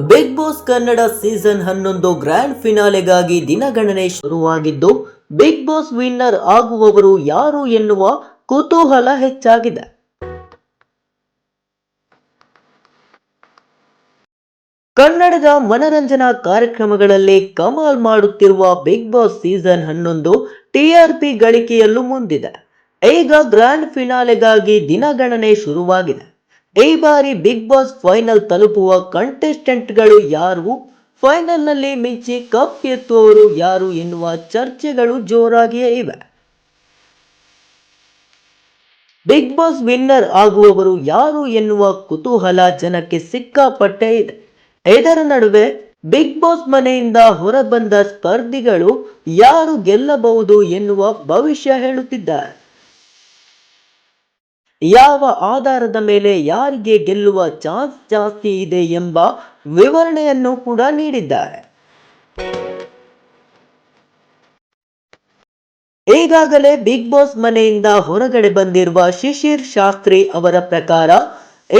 Big boss Kannada season ಹನ್ನೊಂದು grand ಫಿನಾಲೆಗಾಗಿ ದಿನಗಣನೆ ಶುರುವಾಗಿದ್ದು, ಬಿಗ್ ಬಾಸ್ ವಿನ್ನರ್ ಆಗುವವರು ಯಾರು ಎನ್ನುವ ಕುತೂಹಲ ಹೆಚ್ಚಾಗಿದೆ. ಕನ್ನಡದ ಮನರಂಜನಾ ಕಾರ್ಯಕ್ರಮಗಳಲ್ಲಿ ಕಮಾಲ್ ಮಾಡುತ್ತಿರುವ ಬಿಗ್ ಬಾಸ್ ಸೀಸನ್ ಹನ್ನೊಂದು ಟಿಆರ್ಪಿ ಗಳಿಕೆಯಲ್ಲೂ ಮುಂದಿದೆ. ಈಗ ಗ್ರ್ಯಾಂಡ್ ಫಿನಾಲೆಗಾಗಿ ದಿನಗಣನೆ ಶುರುವಾಗಿದೆ. ಈ ಬಾರಿ ಬಿಗ್ ಬಾಸ್ ಫೈನಲ್ ತಲುಪುವ ಕಂಟೆಸ್ಟೆಂಟ್ಗಳು ಯಾರು? ಫೈನಲ್ನಲ್ಲಿ ಮಿಂಚಿ ಕಪ್ ಎತ್ತುವವರು ಯಾರು ಎನ್ನುವ ಚರ್ಚೆಗಳು ಜೋರಾಗಿಯೇ ಇವೆ. ಬಿಗ್ ಬಾಸ್ ವಿನ್ನರ್ ಆಗುವವರು ಯಾರು ಎನ್ನುವ ಕುತೂಹಲ ಜನಕ್ಕೆ ಸಿಕ್ಕಾಪಟ್ಟೆ ಇದೆ. ಇದರ ನಡುವೆ ಬಿಗ್ ಬಾಸ್ ಮನೆಯಿಂದ ಹೊರಬಂದ ಸ್ಪರ್ಧಿಗಳು ಯಾರು ಗೆಲ್ಲಬಹುದು ಎನ್ನುವ ಭವಿಷ್ಯ ಹೇಳುತ್ತಿದ್ದಾರೆ. ಯಾವ ಆಧಾರದ ಮೇಲೆ ಯಾರಿಗೆ ಗೆಲ್ಲುವ ಚಾನ್ಸ್ ಜಾಸ್ತಿ ಇದೆ ಎಂಬ ವಿವರಣೆಯನ್ನು ಕೂಡ ನೀಡಿದ್ದಾರೆ. ಈಗಾಗಲೇ ಬಿಗ್ ಬಾಸ್ ಮನೆಯಿಂದ ಹೊರಗಡೆ ಬಂದಿರುವ ಶಿಶಿರ್ ಶಾಸ್ತ್ರಿ ಅವರ ಪ್ರಕಾರ,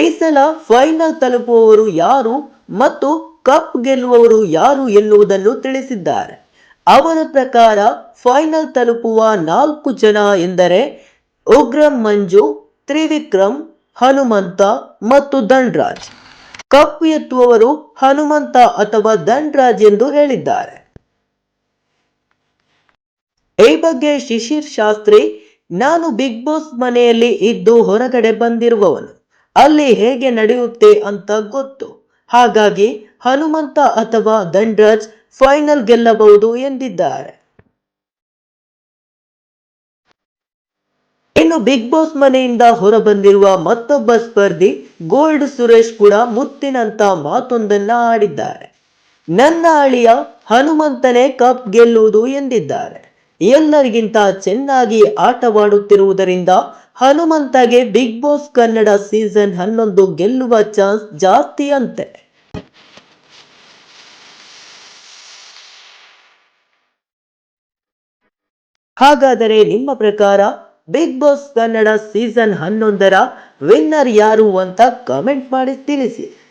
ಈ ಸಲ ಫೈನಲ್ ತಲುಪುವವರು ಯಾರು ಮತ್ತು ಕಪ್ ಗೆಲ್ಲುವವರು ಯಾರು ಎನ್ನುವುದನ್ನು ತಿಳಿಸಿದ್ದಾರೆ. ಅವರ ಪ್ರಕಾರ, ಫೈನಲ್ ತಲುಪುವ ನಾಲ್ಕು ಜನ ಎಂದರೆ ಉಗ್ರ ಮಂಜು ತ್ರಿವಿಕ್ರಮ್, ಹನುಮಂತ ಮತ್ತು ದಂಡ್ರಾಜ್ ಕಪ್ಪು ಎತ್ತುವವರು ಹನುಮಂತ ಅಥವಾ ದಂಡ್ರಾಜ್ ಎಂದು ಹೇಳಿದ್ದಾರೆ. ಈ ಬಗ್ಗೆ ಶಿಶಿರ್ ಶಾಸ್ತ್ರಿ, ನಾನು ಬಿಗ್ ಬಾಸ್ ಮನೆಯಲ್ಲಿ ಇದ್ದು ಹೊರಗಡೆ ಬಂದಿರುವವನು. ಅಲ್ಲಿ ಹೇಗೆ ನಡೆಯುತ್ತೆ ಅಂತ ಗೊತ್ತು. ಹಾಗಾಗಿ ಹನುಮಂತ ಅಥವಾ ದಂಡ್ರಾಜ್ ಫೈನಲ್ ಗೆಲ್ಲಬಹುದು ಎಂದಿದ್ದಾರೆ. ಇನ್ನು ಬಿಗ್ ಬಾಸ್ ಮನೆಯಿಂದ ಹೊರಬಂದಿರುವ ಮತ್ತೊಬ್ಬ ಸ್ಪರ್ಧಿ ಗೋಲ್ಡ್ ಸುರೇಶ್ ಕೂಡ ಮುತ್ತಿನಂತ ಮಾತೊಂದನ್ನ ಆಡಿದ್ದಾರೆ. ನನ್ನ ಅಳಿಯ ಹನುಮಂತನೇ ಕಪ್ ಗೆಲ್ಲುವುದು ಎಂದಿದ್ದಾರೆ. ಎಲ್ಲರಿಗಿಂತ ಚೆನ್ನಾಗಿ ಆಟವಾಡುತ್ತಿರುವುದರಿಂದ ಹನುಮಂತಗೆ ಬಿಗ್ ಬಾಸ್ ಕನ್ನಡ ಸೀಸನ್ ಹನ್ನೊಂದು ಗೆಲ್ಲುವ ಚಾನ್ಸ್ ಜಾಸ್ತಿ ಅಂತೆ ಹಾಗಾದರೆ ನಿಮ್ಮ ಪ್ರಕಾರ ಬಿಗ್ ಬಾಸ್ ಕನ್ನಡ ಸೀಸನ್ ಹನ್ನೊಂದರ ವಿನ್ನರ್ ಯಾರು ಅಂತ ಕಮೆಂಟ್ ಮಾಡಿ ತಿಳಿಸಿ.